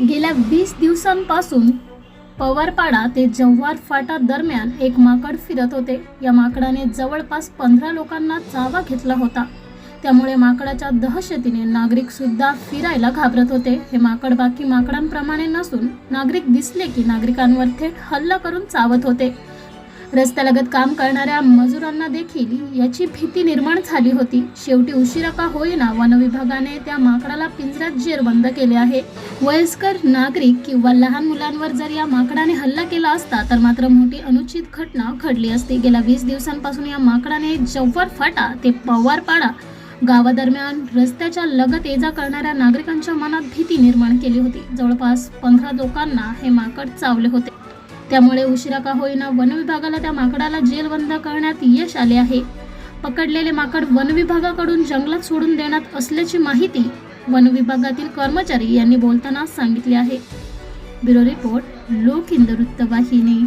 गेल्या वीस दिवसांपासून पवारपाडा ते जव्हार फाटा दरम्यान एक माकड फिरत होते. या माकडाने जवळपास पंधरा लोकांना चावा घेतला होता. त्यामुळे माकडाच्या दहशतीने नागरिक सुद्धा फिरायला घाबरत होते. हे माकड बाकी माकडांप्रमाणे नसून नागरिक दिसले की नागरिकांवर थेट हल्ला करून चावत होते. रस्त्यालगत काम करणाऱ्या मजुरांना देखील याची भीती निर्माण झाली होती. शेवटी उशिरा का होईना वनविभागाने त्या माकडाला पिंजऱ्यात जेरबंद केले आहे. वयस्कर नागरिक किंवा लहान मुलांवर जर या माकडाने हल्ला केला असता तर मात्र मोठी अनुचित घटना घडली असती. गेल्या वीस दिवसांपासून या माकडाने जव्हार फाटा ते पवारपाडा गावादरम्यान रस्त्याच्या लगत ये जा करणाऱ्या नागरिकांच्या मनात भीती निर्माण केली होती. जवळपास पंधरा लोकांना हे माकड चावले होते. त्यामुळे उशिरा का होईना वनविभागाला त्या माकडाला जेलबंद करण्यात यश आले आहे. पकडलेले माकड वनविभागाकडून जंगलात सोडून देण्यात असल्याची माहिती वनविभागातील कर्मचारी यांनी बोलताना सांगितले आहे. ब्युरो रिपोर्ट लोक हिंद वृत्तवाहिनी